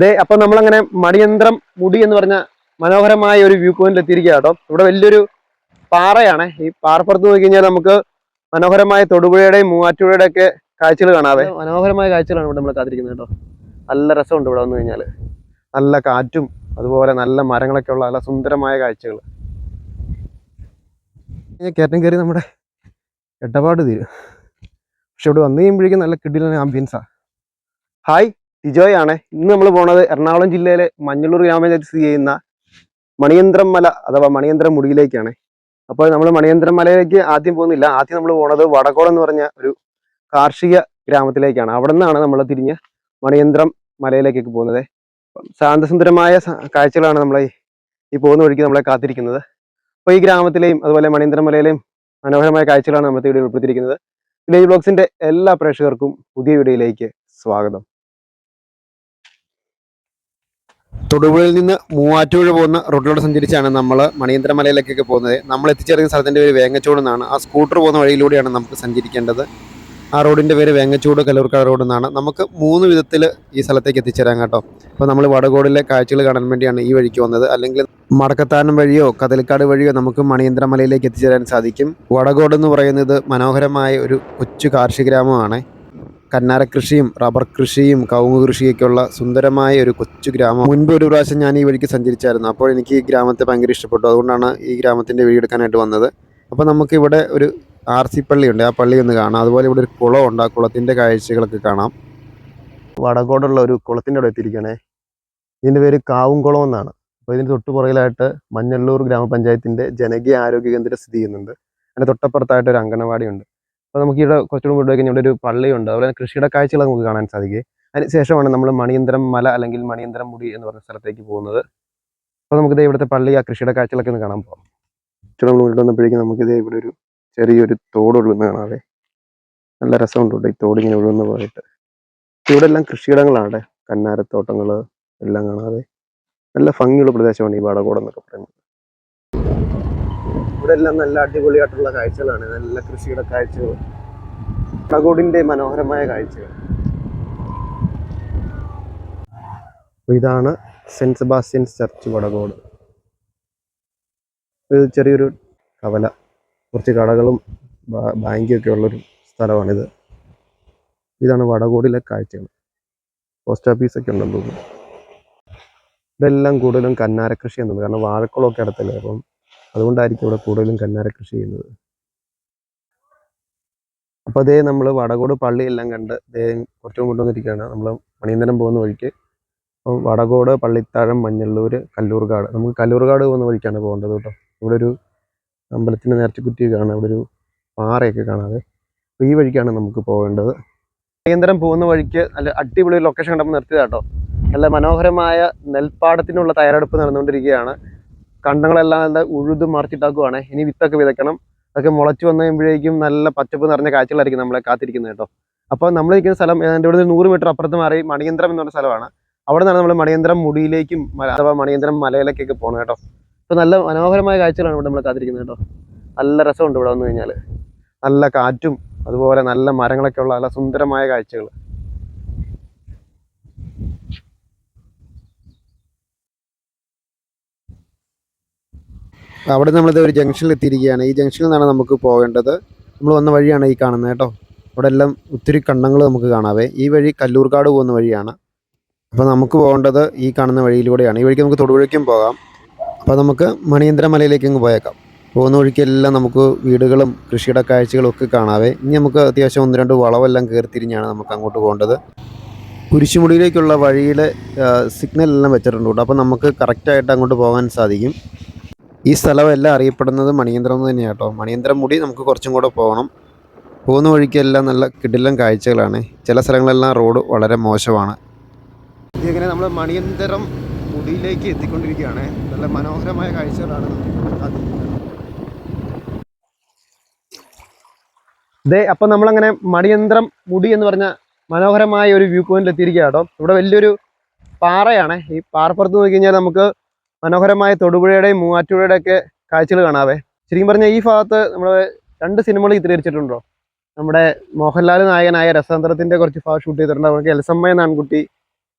ദേ അപ്പൊ നമ്മളങ്ങനെ മണിയന്ത്രം മുടി എന്ന് പറഞ്ഞ മനോഹരമായ ഒരു വ്യൂ പോയിന്റിൽ എത്തിയിരിക്കുക കേട്ടോ. ഇവിടെ വലിയൊരു പാറയാണ്. ഈ പാറപ്പുറത്ത് നോക്കി കഴിഞ്ഞാൽ നമുക്ക് മനോഹരമായ തൊടുപുഴയുടെയും മൂവാറ്റുപുഴയുടെ ഒക്കെ കാഴ്ചകൾ കാണാതെ മനോഹരമായ കാഴ്ചകളാണ് ഇവിടെ നമ്മൾ കാത്തിരിക്കുന്നത് കേട്ടോ. നല്ല രസമുണ്ട് ഇവിടെ വന്നു കഴിഞ്ഞാൽ നല്ല കാറ്റും അതുപോലെ നല്ല മരങ്ങളൊക്കെ ഉള്ള നല്ല സുന്ദരമായ കാഴ്ചകൾ. കയറ്റം കയറി നമ്മുടെ എട്ടപാട് തീരും. പക്ഷെ ഇവിടെ വന്നു കഴിയുമ്പോഴേക്കും നല്ല കിടിലൻ ആംബിയൻസാ ഹായ് ടിജോയ് ആണ് ഇന്ന് നമ്മൾ പോണത് എറണാകുളം ജില്ലയിലെ മഞ്ഞളൂർ ഗ്രാമപഞ്ചായത്ത് സ്ഥിതി ചെയ്യുന്ന മണിയന്ത്രം മല അഥവാ മണിയന്ത്രം മുടിയിലേക്കാണ് അപ്പോൾ നമ്മൾ മണിയന്ത്രം മലയിലേക്ക് ആദ്യം പോകുന്നില്ല. ആദ്യം നമ്മൾ പോണത് വടക്കോളം എന്ന് പറഞ്ഞ ഒരു കാർഷിക ഗ്രാമത്തിലേക്കാണ്. അവിടെ നിന്നാണ് നമ്മൾ തിരിഞ്ഞ് മണിയന്ത്രം മലയിലേക്കൊക്കെ പോകുന്നത്. ശാന്തസുന്ദരമായ കാഴ്ചകളാണ് നമ്മളെ ഈ- പോകുന്ന വഴിക്ക് നമ്മളെ കാത്തിരിക്കുന്നത്. അപ്പോൾ ഈ ഗ്രാമത്തിലെയും അതുപോലെ മണിയന്ത്രം മലയിലെയും മനോഹരമായ കാഴ്ചകളാണ് നമ്മൾ വീഡിയോയിൽ ഉൾപ്പെടുത്തിയിരിക്കുന്നത്. വില്ലേജ് ബ്ലോഗ്സിന്റെ എല്ലാ പ്രേക്ഷകർക്കും പുതിയ വീഡിയോയിലേക്ക് സ്വാഗതം. തൊടുപുഴയിൽ നിന്ന് മൂവാറ്റുപുഴ പോകുന്ന റോഡിലൂടെ സഞ്ചരിച്ചാണ് നമ്മൾ മണിയന്ത്രമലയിലേക്കൊക്കെ പോകുന്നത്. നമ്മൾ എത്തിച്ചേർന്ന സ്ഥലത്തിന്റെ പേര് വേങ്ങച്ചൂട് എന്നാണ്. ആ സ്കൂട്ടർ പോകുന്ന വഴിയിലൂടെയാണ് നമുക്ക് സഞ്ചരിക്കേണ്ടത്. ആ റോഡിന്റെ പേര് വേങ്ങച്ചൂട് കലൂർക്കാട് റോഡ് എന്നാണ്. നമുക്ക് മൂന്ന് വിധത്തിൽ ഈ സ്ഥലത്തേക്ക് എത്തിച്ചേരാം കേട്ടോ. അപ്പോൾ നമ്മൾ വടകോടിലെ കാഴ്ചകൾ കാണാൻ വേണ്ടിയാണ് ഈ വഴിക്ക് വന്നത്. അല്ലെങ്കിൽ മടക്കത്താനം വഴിയോ കതൽക്കാട് വഴിയോ നമുക്ക് മണിയന്ത്രമലയിലേക്ക് എത്തിച്ചേരാൻ സാധിക്കും. വടകോട് എന്ന് പറയുന്നത് മനോഹരമായ ഒരു കൊച്ചു കാർഷിക ഗ്രാമമാണ്. കന്നാര കൃഷിയും റബ്ബർ കൃഷിയും കവുങ്ങ് കൃഷിയൊക്കെയുള്ള സുന്ദരമായ ഒരു കൊച്ചു ഗ്രാമം. മുൻപ് ഒരു പ്രാവശ്യം ഞാൻ ഈ വഴിക്ക് സഞ്ചരിച്ചായിരുന്നു. അപ്പോൾ എനിക്ക് ഈ ഗ്രാമത്തെ ഭയങ്കര ഇഷ്ടപ്പെട്ടു. അതുകൊണ്ടാണ് ഈ ഗ്രാമത്തിന്റെ വീടെടുക്കാനായിട്ട് വന്നത്. അപ്പോൾ നമുക്ക് ഇവിടെ ഒരു ആർ സി പള്ളിയുണ്ട്. ആ പള്ളി ഒന്ന് കാണാം. അതുപോലെ ഇവിടെ ഒരു കുളമുണ്ട്. ആ കുളത്തിന്റെ കാഴ്ചകളൊക്കെ കാണാം. വടകോടുള്ള ഒരു കുളത്തിന്റെ അവിടെ എത്തിയിരിക്കണേ ഇതിന്റെ പേര് കാവുംകുളം എന്നാണ്. അപ്പോൾ ഇതിന് തൊട്ട് പുറകിലായിട്ട് മഞ്ഞള്ളൂർ ഗ്രാമപഞ്ചായത്തിന്റെ ജനകീയ ആരോഗ്യ കേന്ദ്രം സ്ഥിതി ചെയ്യുന്നുണ്ട്. അതിന്റെ തൊട്ടപ്പുറത്തായിട്ട് ഒരു അംഗനവാടി ഉണ്ട് അപ്പോൾ നമുക്ക് ഇവിടെ കുറച്ചുകൂടി മുന്നോട്ട് കഴിഞ്ഞാൽ ഇവിടെ ഒരു പള്ളിയുണ്ട്. അതുപോലെ കൃഷിയുടെ കാഴ്ചകൾ നമുക്ക് കാണാൻ സാധിക്കും. അതിന് ശേഷമാണ് നമ്മൾ മണിയന്തരം മല അല്ലെങ്കിൽ മണിയന്തരം മുടി എന്ന് പറഞ്ഞ സ്ഥലത്തേക്ക് പോകുന്നത്. അപ്പോൾ നമുക്ക് ഇവിടുത്തെ പള്ളി ആ കൃഷിയുടെ കാഴ്ചകളൊക്കെ ഒന്ന് കാണാൻ പോകാം ഇച്ചിരി നമ്മൾ വന്നപ്പോഴേക്കും നമുക്ക് നമുക്കിത് ഇവിടെ ഒരു ചെറിയൊരു തോട് ഒഴുകുന്ന കാണാതെ നല്ല രസമുണ്ട് ഈ തോട് ഇങ്ങനെ ഒഴുകുന്ന പോയിട്ട്. ഇവിടെ എല്ലാം കൃഷിയിടങ്ങളാണ് കന്നാരത്തോട്ടങ്ങൾ എല്ലാം കാണാതെ നല്ല ഭംഗിയുള്ള പ്രദേശമാണ് ഈ വാടകോട് എന്നൊക്കെ പറയുന്നത്. ഇവിടെ എല്ലാം നല്ല അടിപൊളിയായിട്ടുള്ള കാഴ്ചകളാണ്. നല്ല കൃഷിയുടെ കാഴ്ചകൾ. കടകൂടിന്റെ മനോഹരമായ കാഴ്ചകൾ. ഇതാണ് സെന്റ് സെബാസ്റ്റ്യൻസ് ചർച്ച് വടകോട്. ഇത് ചെറിയൊരു കവല. കുറച്ച് കടകളും ബാങ്കൊക്കെ ഉള്ളൊരു സ്ഥലമാണിത്. ഇതാണ് വടകോടിലെ കാഴ്ചകൾ. പോസ്റ്റ് ഓഫീസൊക്കെ ഉണ്ടെന്ന് തോന്നുന്നു. ഇതെല്ലാം കൂടുതലും കന്നാര കൃഷി എന്നത് കാരണം വാഴക്കുളമൊക്കെ അടുത്തല്ലേ? അപ്പം അതുകൊണ്ടായിരിക്കും ഇവിടെ കൂടുതലും കന്നാര കൃഷി ചെയ്യുന്നത്. അപ്പോൾ അതേ നമ്മൾ വടകോട് പള്ളിയെല്ലാം കണ്ട് ദേ കുറച്ചും കൊണ്ടുവന്നിരിക്കുകയാണ്. നമ്മൾ മണിയന്തരം പോകുന്ന വഴിക്ക്. അപ്പം വടകോട് പള്ളിത്താഴം മഞ്ഞള്ളൂർ കല്ലൂർകാട്. നമുക്ക് കല്ലൂർകാട് പോകുന്ന വഴിക്കാണ് പോകേണ്ടത് കേട്ടോ. ഇവിടെ ഒരു അമ്പലത്തിന്റെ നേർച്ചക്കുറ്റി കാണാം. ഇവിടെ ഒരു പാറയൊക്കെ കാണാതെ അപ്പോൾ ഈ വഴിക്കാണ് നമുക്ക് പോകേണ്ടത്. മണിയന്തരം പോകുന്ന വഴിക്ക് നല്ല അടിപൊളി ലൊക്കേഷൻ കണ്ടപ്പോൾ നിർത്തിയതാട്ടോ നല്ല മനോഹരമായ നെൽപ്പാടത്തിനുള്ള തയ്യാറെടുപ്പ് നടന്നുകൊണ്ടിരിക്കുകയാണ്. കണ്ടങ്ങളെല്ലാം നല്ല ഉഴുത് മറിച്ചിട്ടാക്കുവാണ്. ഇനി വിത്തൊക്കെ വിതയ്ക്കണം. അതൊക്കെ മുളച്ച് വന്നു കഴിയുമ്പോഴേക്കും നല്ല പച്ചപ്പ് നിറഞ്ഞ കാഴ്ചകളായിരിക്കും നമ്മളെ കാത്തിരിക്കുന്നത് കേട്ടോ. അപ്പോൾ നമ്മൾ നിൽക്കുന്ന സ്ഥലം ഏതാണ്ട് ഇവിടെ നൂറ് മീറ്റർ അപ്പുറത്ത് മാറി മണിയന്ത്രം എന്ന് പറഞ്ഞ സ്ഥലമാണ്. അവിടെ നിന്നാണ് നമ്മൾ മണിയന്ത്രം മുടിയിലേക്കും അഥവാ മണിയന്ത്രം മലയിലേക്കൊക്കെ പോകണം കേട്ടോ. അപ്പോൾ നല്ല മനോഹരമായ കാഴ്ചകളാണ് ഇവിടെ നമ്മൾ കാത്തിരിക്കുന്നത് കേട്ടോ. നല്ല രസമുണ്ട് ഇവിടെ വന്നു കഴിഞ്ഞാൽ നല്ല കാറ്റും അതുപോലെ നല്ല മരങ്ങളൊക്കെ ഉള്ള നല്ല സുന്ദരമായ കാഴ്ചകൾ. അവിടെ നമ്മളിത് ഒരു ജംഗ്ഷനിൽ എത്തിയിരിക്കുകയാണ്. ഈ ജംഗ്ഷനിൽ നിന്നാണ് നമുക്ക് പോകേണ്ടത്. നമ്മൾ വന്ന വഴിയാണ് ഈ കാണുന്നത് കേട്ടോ. അവിടെ എല്ലാം ഒത്തിരി കണ്ണങ്ങൾ നമുക്ക് കാണാവേ. ഈ വഴി കല്ലൂർക്കാട് പോകുന്ന വഴിയാണ്. അപ്പോൾ നമുക്ക് പോകേണ്ടത് ഈ കാണുന്ന വഴിയിലൂടെയാണ്. ഈ വഴിക്ക് നമുക്ക് തൊടുവഴിക്കും പോകാം. അപ്പോൾ നമുക്ക് മണിയന്തര മലയിലേക്ക് അങ്ങ് പോയേക്കാം. പോകുന്ന വഴിക്കെല്ലാം നമുക്ക് വീടുകളും കൃഷിയുടെ കാഴ്ചകളും ഒക്കെ കാണാവേ. ഇനി നമുക്ക് അത്യാവശ്യം ഒന്ന് രണ്ട് വളവെല്ലാം കയറി തിരിഞ്ഞാണ് നമുക്ക് അങ്ങോട്ട് പോകേണ്ടത്. കുരിശുമുടിയിലേക്കുള്ള വഴിയിൽ സിഗ്നൽ എല്ലാം വെച്ചിട്ടുണ്ട് കേട്ടോ. അപ്പോൾ നമുക്ക് കറക്റ്റായിട്ട് അങ്ങോട്ട് പോകാൻ സാധിക്കും. ഈ സ്ഥലമെല്ലാം അറിയപ്പെടുന്നത് മണിയന്ത്രം എന്ന് തന്നെയാണ് കേട്ടോ. മണിയന്ത്രം മുടി നമുക്ക് കുറച്ചും കൂടെ പോകണം. പോകുന്ന വഴിക്കെല്ലാം നല്ല കിടിലം കാഴ്ചകളാണ്. ചില സ്ഥലങ്ങളെല്ലാം റോഡ് വളരെ മോശമാണ്. ഇങ്ങനെ നമ്മൾ മണിയന്തരം മുടിയിലേക്ക് എത്തിക്കൊണ്ടിരിക്കുകയാണ്. നല്ല മനോഹരമായ കാഴ്ചകളാണ് ഇതേ അപ്പം നമ്മളങ്ങനെ മണിയന്ത്രം മുടി എന്ന് പറഞ്ഞ മനോഹരമായ ഒരു വ്യൂ പോയിന്റിൽ എത്തിയിരിക്കുക കേട്ടോ. ഇവിടെ വലിയൊരു പാറയാണ്. ഈ പാറപ്പുറത്ത് നോക്കി കഴിഞ്ഞാൽ നമുക്ക് മനോഹരമായ തൊടുപുഴയുടെയും മൂവാറ്റുപുഴയുടെ ഒക്കെ കാഴ്ചകൾ കാണാവേ. ശരിക്കും പറഞ്ഞാൽ ഈ ഭാഗത്ത് നമ്മൾ രണ്ട് സിനിമകൾ ചിത്രീകരിച്ചിട്ടുണ്ടോ? നമ്മുടെ മോഹൻലാൽ നായകനായ രസതന്ത്രത്തിന്റെ കുറച്ച് ഭാഗം ഷൂട്ട് ചെയ്തിട്ടുണ്ട്. നമുക്ക് എൽസമ്മ എന്ന ആൺകുട്ടി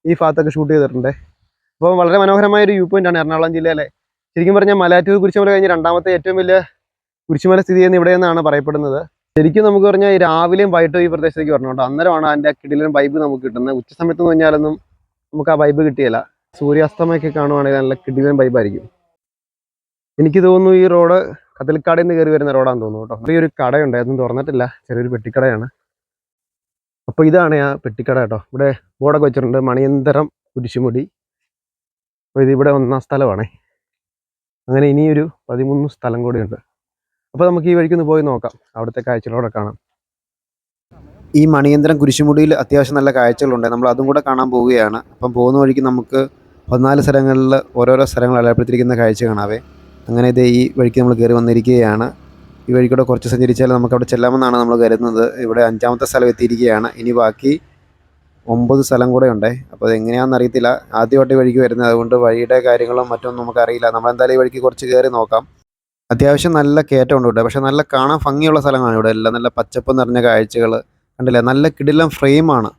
ഈ ഭാഗത്തൊക്കെ ഷൂട്ട് ചെയ്തിട്ടുണ്ട്. അപ്പോൾ വളരെ മനോഹരമായ ഒരു വ്യൂ പോയിന്റ് ആണ് എറണാകുളം ജില്ലയിലെ. ശരിക്കും പറഞ്ഞാൽ മലയാറ്റൂർ കുരിശുമല കഴിഞ്ഞ് രണ്ടാമത്തെ ഏറ്റവും വലിയ കുരിശുമല സ്ഥിതി ചെയ്യുന്ന ഇവിടെ നിന്നാണ് പറയപ്പെടുന്നത്. ശരിക്കും നമുക്ക് പറഞ്ഞാൽ രാവിലെയും വൈകിട്ടും ഈ പ്രദേശത്തേക്ക് വരണം കേട്ടോ അന്നേരമാണ് അതിന്റെ കിടിലും വൈബ് നമുക്ക് കിട്ടുന്നത്. ഉച്ച സമയത്ത് എന്ന് പറഞ്ഞാലൊന്നും നമുക്ക് ആ വൈബ് കിട്ടിയില്ല സൂര്യാസ്തമയൊക്കെ കാണുവാണെങ്കിൽ നല്ല കിടിലൻ വൈബായിരിക്കും എനിക്ക് തോന്നുന്നു ഈ റോഡ് കതിൽക്കാടിൽ നിന്ന് കയറി വരുന്ന റോഡാന്ന് തോന്നുന്നു കേട്ടോ. ചെറിയൊരു കടയുണ്ട് അതൊന്നും തുറന്നിട്ടില്ല. ചെറിയൊരു പെട്ടിക്കടയാണ്. അപ്പോൾ ഇതാണ് ആ പെട്ടിക്കട കേട്ടോ. ഇവിടെ ബോർഡൊക്കെ വെച്ചിട്ടുണ്ട്. മണിയന്തരം കുരിശുമുടി. അപ്പോൾ ഇതിവിടെ ഒന്നാം സ്ഥലമാണേ. അങ്ങനെ ഇനിയൊരു പതിമൂന്ന് സ്ഥലം കൂടിയുണ്ട്. അപ്പോൾ നമുക്ക് ഈ വഴിക്കൊന്ന് പോയി നോക്കാം. അവിടുത്തെ കാഴ്ചകളോടെ കാണാം. ഈ മണിയന്തരം കുരിശുമുടിയിൽ അത്യാവശ്യം നല്ല കാഴ്ചകളുണ്ട്. നമ്മൾ അതും കൂടെ കാണാൻ പോവുകയാണ്. അപ്പം പോകുന്ന വഴിക്ക് നമുക്ക് പതിനാല് സ്ഥലങ്ങളിൽ ഓരോരോ സ്ഥലങ്ങൾ അടയാളപ്പെടുത്തിയിരിക്കുന്ന കാഴ്ച കാണാവേ അങ്ങനെ ഇത് ഈ വഴിക്ക് നമ്മൾ കയറി വന്നിരിക്കുകയാണ്. ഈ വഴിക്കൂടെ കുറച്ച് സഞ്ചരിച്ചാൽ നമുക്ക് അവിടെ ചെല്ലാമെന്നാണ് നമ്മൾ കരുതുന്നത്. ഇവിടെ അഞ്ചാമത്തെ സ്ഥലം എത്തിയിരിക്കുകയാണ്. ഇനി ബാക്കി ഒമ്പത് സ്ഥലം കൂടെ ഉണ്ട്. അപ്പോൾ എങ്ങനെയാണെന്ന് അറിയത്തില്ല. ആദ്യമായിട്ട് വഴിക്ക് വരുന്നത്. അതുകൊണ്ട് വഴിയുടെ കാര്യങ്ങളും മറ്റൊന്നും നമുക്കറിയില്ല. നമ്മളെന്തായാലും ഈ വഴിക്ക് കുറച്ച് കയറി നോക്കാം. അത്യാവശ്യം നല്ല കയറ്റമുണ്ട് ഇവിടെ പക്ഷേ നല്ല കാണാൻ ഭംഗിയുള്ള സ്ഥലമാണ് ഇവിടെ. എല്ലാം നല്ല പച്ചപ്പ് നിറഞ്ഞ കാഴ്ചകൾ. കണ്ടില്ലേ? നല്ല കിടിലം ഫ്രെയിമാണ്.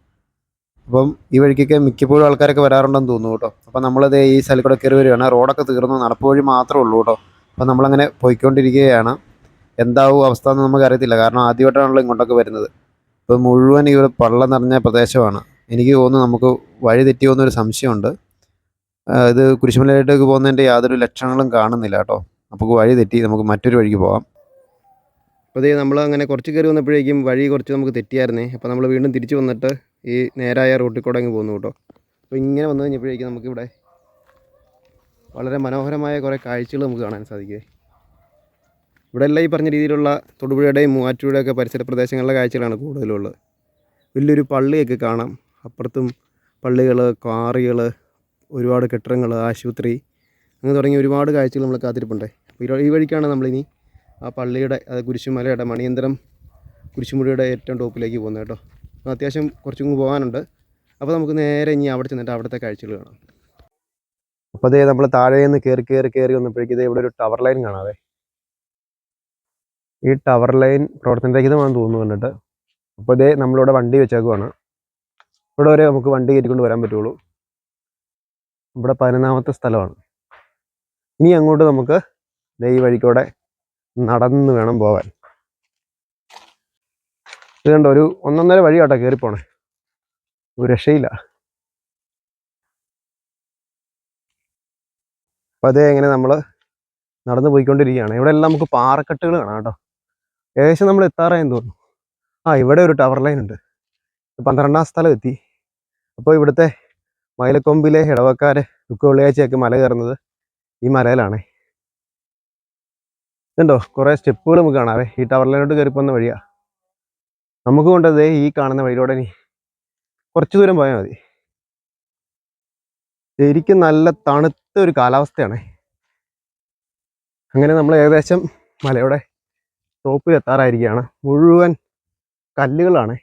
അപ്പം ഈ വഴിക്കൊക്കെ മിക്കപ്പോഴും ആൾക്കാരൊക്കെ വരാറുണ്ടെന്ന് തോന്നുന്നു കേട്ടോ. അപ്പം നമ്മളത് ഈ സ്ഥലം കൂടെ കയറി വരികയാണ്. റോഡൊക്കെ തീർന്നു. നടപ്പ് വഴി മാത്രമേ ഉള്ളൂ കേട്ടോ. അപ്പം നമ്മളങ്ങനെ പോയിക്കൊണ്ടിരിക്കുകയാണ്. എന്താവും അവസ്ഥ എന്ന് നമുക്ക് അറിയത്തില്ല. കാരണം ആദ്യമായിട്ടാണല്ലോ ഇങ്ങോട്ടൊക്കെ വരുന്നത്. അപ്പോൾ മുഴുവൻ ഈ ഒരു പള്ളം നിറഞ്ഞ പ്രദേശമാണ്. എനിക്ക് തോന്നുന്നു നമുക്ക് വഴി തെറ്റി പോകുന്നൊരു സംശയമുണ്ട്. ഇത് കുരിശുമലയിലേക്ക് പോകുന്നതിന്റെ യാതൊരു ലക്ഷണങ്ങളും കാണുന്നില്ല കേട്ടോ. നമുക്ക് വഴി തെറ്റി നമുക്ക് മറ്റൊരു വഴിക്ക് പോകാം. അപ്പോൾ ഇതേ നമ്മൾ അങ്ങനെ കുറച്ച് കയറി വന്നപ്പോഴേക്കും വഴി കുറച്ച് നമുക്ക് തെറ്റിയായിരുന്നേ. അപ്പോൾ നമ്മൾ വീണ്ടും തിരിച്ച് വന്നിട്ട് ഈ നേരായ റൂട്ടിൽ കൂടെ അങ്ങ് പോകുന്നു കേട്ടോ. അപ്പോൾ ഇങ്ങനെ വന്നു കഴിഞ്ഞപ്പോഴേക്കും നമുക്കിവിടെ വളരെ മനോഹരമായ കുറേ കാഴ്ചകൾ നമുക്ക് കാണാൻ സാധിക്കുക ഇവിടെ എല്ലാം ഈ പറഞ്ഞ രീതിയിലുള്ള തൊടുപുഴയുടെയും മൂവാറ്റുപുഴയൊക്കെ പരിസര പ്രദേശങ്ങളിലെ കാഴ്ചകളാണ് കൂടുതലുള്ളത്. വലിയൊരു പള്ളിയൊക്കെ കാണാം. അപ്പുറത്തും പള്ളികൾ കാറുകൾ ഒരുപാട് കെട്ടിടങ്ങൾ ആശുപത്രി അങ്ങനെ തുടങ്ങിയ ഒരുപാട് കാഴ്ചകൾ നമ്മൾ കാത്തിരിപ്പുണ്ട്. അപ്പോൾ ഈ വഴിക്കാണ് നമ്മളിനി ആ പള്ളിയുടെ അത് കുരിശുമലയുടെ മണിയന്തരം കുരിശുമുടിയുടെ ഏറ്റവും ടോപ്പിലേക്ക് പോകുന്നത് കേട്ടോ. അപ്പോൾ അത്യാവശ്യം കുറച്ചും കൂടി പോകാനുണ്ട്. അപ്പോൾ നമുക്ക് നേരെ ഇനി അവിടെ ചെന്നിട്ട് അവിടുത്തെ കാഴ്ചകൾ കാണാം. അപ്പോൾ അതേ നമ്മൾ താഴെ നിന്ന് കയറി കയറി കയറി വന്നപ്പോഴേക്കും ഇതേ ഇവിടെ ഒരു ടവർ ലൈൻ കാണാവേ. ഈ ടവർ ലൈൻ പ്രവർത്തനരഹിതമാണെന്ന് തോന്നുന്നു കണ്ടിട്ട്. അപ്പോൾ ഇതേ നമ്മളിവിടെ വണ്ടി വെച്ചേക്കുവാണ്. ഇവിടെ വരെ നമുക്ക് വണ്ടി കയറ്റിക്കൊണ്ട് വരാൻ പറ്റുള്ളൂ. ഇവിടെ പതിനൊന്നാമത്തെ സ്ഥലമാണ്. ഇനി അങ്ങോട്ട് നമുക്ക് ഈ വഴിക്കൂടെ നടന്ന് വേണം പോകാൻ ഇത് കണ്ടോ ഒരു ഒന്നൊന്നര വഴി കേട്ടോ കയറിപ്പോണേ ഒരു രക്ഷയില്ല. അപ്പം അതേ എങ്ങനെ നമ്മൾ നടന്നു പോയിക്കൊണ്ടിരിക്കുകയാണ്. ഇവിടെ എല്ലാം നമുക്ക് പാറക്കെട്ടുകൾ കാണാം കേട്ടോ. ഏകദേശം നമ്മൾ എത്താറായെന്ന് തോന്നുന്നു. ആ ഇവിടെ ഒരു ടവർ ലൈൻ ഉണ്ട്. പന്ത്രണ്ടാം സ്ഥലം എത്തി. അപ്പോൾ ഇവിടുത്തെ മയിലക്കൊമ്പിലെ ഇടവക്കാരെ ദുഃഖ വെള്ളിയാഴ്ചയൊക്കെ മല കയറുന്നത് ഈ മലയിലാണേ. ഇതുണ്ടോ കുറേ സ്റ്റെപ്പുകൾ നമുക്ക് കാണാവേ. ഈ ടവർ ലൈനോട്ട് കയറി പോകുന്ന വഴിയാ. നമുക്ക് കൊണ്ടത് ഈ കാണുന്ന വഴിയിലൂടെ ഇനി കുറച്ച് ദൂരം പോയാൽ മതി. ശരിക്കും നല്ല തണുത്ത ഒരു കാലാവസ്ഥയാണ്. അങ്ങനെ നമ്മൾ ഏകദേശം മലയുടെ ടോപ്പിൽ എത്താറായിരിക്കുകയാണ്. മുഴുവൻ കല്ലുകളാണ്.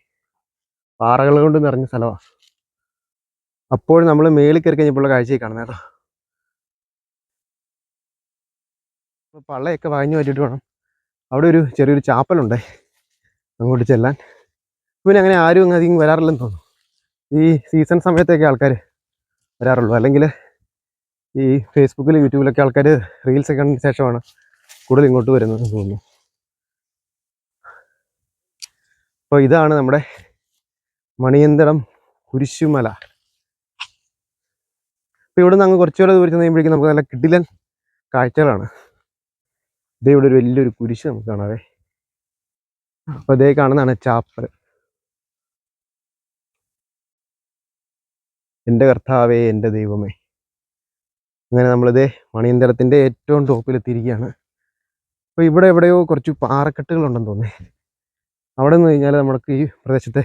പാറകൾ കൊണ്ട് നിറഞ്ഞ സ്ഥലമാണ് അപ്പോൾ നമ്മൾ മേളിൽ കയറി കഴിഞ്ഞപ്പോഴുള്ള കാഴ്ചയിൽ കാണുന്നത് കേട്ടോ. പള്ളയൊക്കെ വാങ്ങി മാറ്റിയിട്ട് വേണം അവിടെ ഒരു ചെറിയൊരു ചാപ്പലുണ്ടേ. അങ്ങോട്ട് ചെല്ലാൻ. പിന്നെ അങ്ങനെ ആരും അങ്ങ് അധികം വരാറില്ലെന്ന് തോന്നുന്നു. ഈ സീസൺ സമയത്തൊക്കെ ആൾക്കാർ വരാറുള്ളൂ. അല്ലെങ്കിൽ ഈ ഫേസ്ബുക്കിലും യൂട്യൂബിലൊക്കെ ആൾക്കാർ റീൽസ് ഒക്കെ കണ്ടതിന് ശേഷമാണ് കൂടുതൽ ഇങ്ങോട്ട് വരുന്നതെന്ന് തോന്നുന്നു. അപ്പോൾ ഇതാണ് നമ്മുടെ മണിയന്തരം കുരിശുമല. അപ്പോൾ ഇവിടെ നിന്ന് അങ്ങ് കുറച്ചുകൂടെ ദൂരത്ത് കഴിയുമ്പോഴേക്കും നമുക്ക് നല്ല കിടിലൻ കാഴ്ചകളാണ്. ഇതേ ഇവിടെ ഒരു വലിയൊരു കുരിശ് നമുക്ക് കാണാവേ. അപ്പോൾ ഇതേ കാണുന്നതാണ് ചാപ്പൽ എന്റെ കർത്താവേ എന്റെ ദൈവമേ. അങ്ങനെ നമ്മളിത് മണിയന്തരത്തിന്റെ ഏറ്റവും ടോപ്പിലെത്തിയിരിക്കുകയാണ്. അപ്പോൾ ഇവിടെ എവിടെയോ കുറച്ച് പാറക്കെട്ടുകളുണ്ടെന്ന് തോന്നി അവിടെ നിന്ന് കഴിഞ്ഞാൽ നമുക്ക് ഈ പ്രദേശത്തെ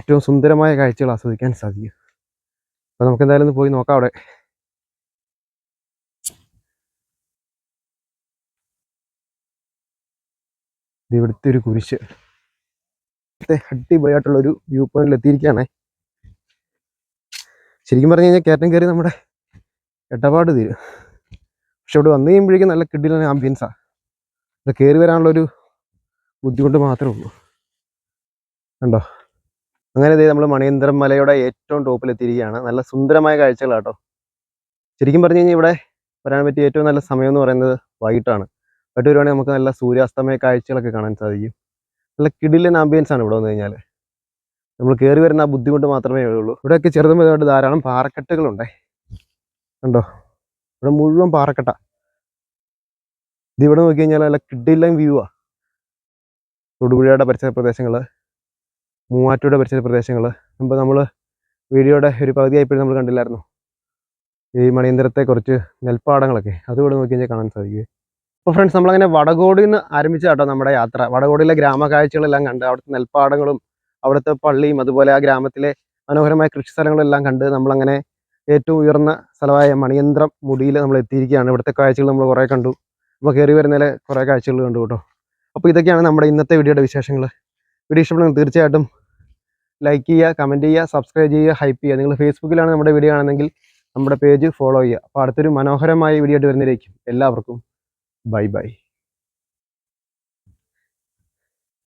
ഏറ്റവും സുന്ദരമായ കാഴ്ചകൾ ആസ്വദിക്കാൻ സാധിക്കും. അപ്പോൾ നമുക്ക് എന്തായാലും ഒന്ന് പോയി നോക്കാം അവിടെ. ഇത് ഇവിടുത്തെ ഒരു കുരിശ്. ഇവിടുത്തെ അടിപൊളിയായിട്ടുള്ള ഒരു വ്യൂ പോയിന്റിൽ എത്തിയിരിക്കുകയാണേ ശരിക്കും പറഞ്ഞു കഴിഞ്ഞാൽ കയറ്റം കയറി നമ്മുടെ എട്ടപാട് തീരും. പക്ഷെ ഇവിടെ വന്നു കഴിയുമ്പോഴേക്കും നല്ല കിഡിലാണ് ആംബിയൻസാണ് ഇവിടെ കയറി വരാനുള്ളൊരു ബുദ്ധിമുട്ട് മാത്രമേ ഉള്ളൂ. കണ്ടോ? അങ്ങനെ നമ്മൾ മണിയന്തരം മലയുടെ ഏറ്റവും ടോപ്പിലെത്തിയിരിക്കുകയാണ് നല്ല സുന്ദരമായ കാഴ്ചകളാട്ടോ. ശരിക്കും പറഞ്ഞു കഴിഞ്ഞാൽ ഇവിടെ വരാൻ പറ്റിയ ഏറ്റവും നല്ല സമയം എന്ന് പറയുന്നത് വൈകിട്ടാണ്. വൈകിട്ട് വരുവാണെങ്കിൽ നമുക്ക് നല്ല സൂര്യാസ്തമയ കാഴ്ചകളൊക്കെ കാണാൻ സാധിക്കും. നല്ല കിടിലൻ ആംബിയൻസ് ആണ് ഇവിടെ വന്നു കഴിഞ്ഞാൽ. നമ്മൾ കയറി വരുന്ന ആ ബുദ്ധിമുട്ട് മാത്രമേ ഉള്ളൂ. ഇവിടെയൊക്കെ ചെറുതും വലുതായിട്ട് ധാരാളം പാറക്കെട്ടുകളുണ്ടേ. കണ്ടോ? ഇവിടെ മുഴുവൻ പാറക്കെട്ട. ഇത് ഇവിടെ നോക്കി കഴിഞ്ഞാൽ നല്ല കിടിലൻ വ്യൂ ആ. തൊടുപുഴയുടെ പരിസര പ്രദേശങ്ങൾ മൂവാറ്റയുടെ പരിസര പ്രദേശങ്ങൾ മുമ്പ് നമ്മൾ വീഡിയോയുടെ ഒരു പകുതിയായിപ്പോഴും നമ്മൾ കണ്ടില്ലായിരുന്നു. ഈ മണീന്ദ്രത്തെ കുറച്ച് നെൽപ്പാടങ്ങളൊക്കെ. അത് ഇവിടെ നോക്കി കഴിഞ്ഞാൽ കാണാൻ സാധിക്കും. അപ്പോൾ ഫ്രണ്ട്സ് നമ്മളങ്ങനെ വടകോടിൽ നിന്ന് ആരംഭിച്ച കേട്ടോ നമ്മുടെ യാത്ര. വടകോടിയിലെ ഗ്രാമകാഴ്ചകളെല്ലാം കണ്ട് അവിടുത്തെ നെൽപ്പാടങ്ങളും അവിടുത്തെ പള്ളിയും അതുപോലെ ആ ഗ്രാമത്തിലെ മനോഹരമായ കൃഷി സ്ഥലങ്ങളെല്ലാം കണ്ട് നമ്മളങ്ങനെ ഏറ്റവും ഉയർന്ന സ്ഥലമായ മണിയന്ത്രം മുടിയിൽ നമ്മൾ എത്തിയിരിക്കുകയാണ്. ഇവിടുത്തെ കാഴ്ചകൾ നമ്മൾ കുറേ കണ്ടു. അപ്പോൾ കയറി വരുന്നതിലെ കുറേ കാഴ്ചകൾ കണ്ടു കേട്ടോ അപ്പോൾ ഇതൊക്കെയാണ് നമ്മുടെ ഇന്നത്തെ വീഡിയോയുടെ വിശേഷങ്ങൾ. വീഡിയോ ഇഷ്ടപ്പെടുന്നത് തീർച്ചയായിട്ടും ലൈക്ക് ചെയ്യുക കമന്റ് ചെയ്യുക സബ്സ്ക്രൈബ് ചെയ്യുക ഹൈപ്പ് ചെയ്യുക. നിങ്ങൾ ഫേസ്ബുക്കിലാണ് നമ്മുടെ വീഡിയോ ആണെങ്കിൽ നമ്മുടെ പേജ് ഫോളോ ചെയ്യുക. അപ്പോൾ അടുത്തൊരു മനോഹരമായ വീഡിയോ ആയിട്ട് വരുന്നതിലേക്കും എല്ലാവർക്കും Bye-bye.